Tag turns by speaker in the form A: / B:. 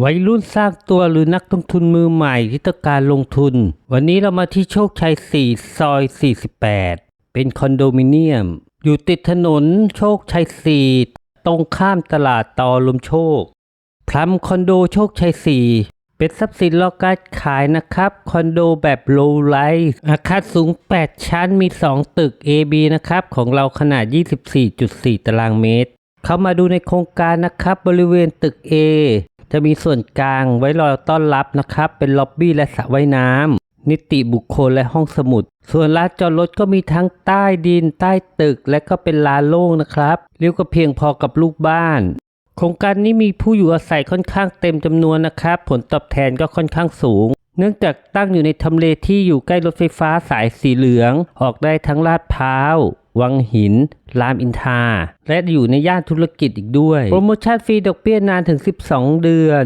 A: วัยรุ่นสร้างตัวหรือนักลงทุนมือใหม่ที่ต้องการลงทุน วันนี้เรามาที่โชคชัย 4 ซอย 48 เป็นคอนโดมิเนียม อยู่ติดถนนโชคชัย 4 ตรงข้ามตลาดตอลมโชคพลัมคอนโดโชคชัย 4 เป็นทรัพย์สินรอการขายนะครับ คอนโดแบบโลไลท์อาคารสูง 8 ชั้นมี 2 ตึก AB นะครับ ของเราขนาด 24.4 ตารางเมตร เข้ามาดูในโครงการนะครับบริเวณตึก A จะมีส่วนกลางไว้รอต้อนรับนะครับ เป็นล็อบบี้และสระว่ายน้ำนิติบุคคลและห้องสมุด ส่วนลานจอดรถก็มีทั้งใต้ดิน ใต้ตึก และก็เป็นลานโล่งนะครับเรียกว่าเพียงพอกับลูกบ้านโครงการนี้มีผู้อยู่อาศัยค่อนข้างเต็มจำนวนนะครับ ผลตอบแทนก็ค่อนข้างสูง เนื่องจากตั้งอยู่ในทำเลที่อยู่ใกล้รถไฟฟ้าสายสีเหลือง ออกได้ทั้งลาดพร้าว วังหิน รามอินทราและอยู่ในย่านธุรกิจอีกด้วย โปรโมชั่นฟรีดอกเบี้ยนานถึง 12 เดือน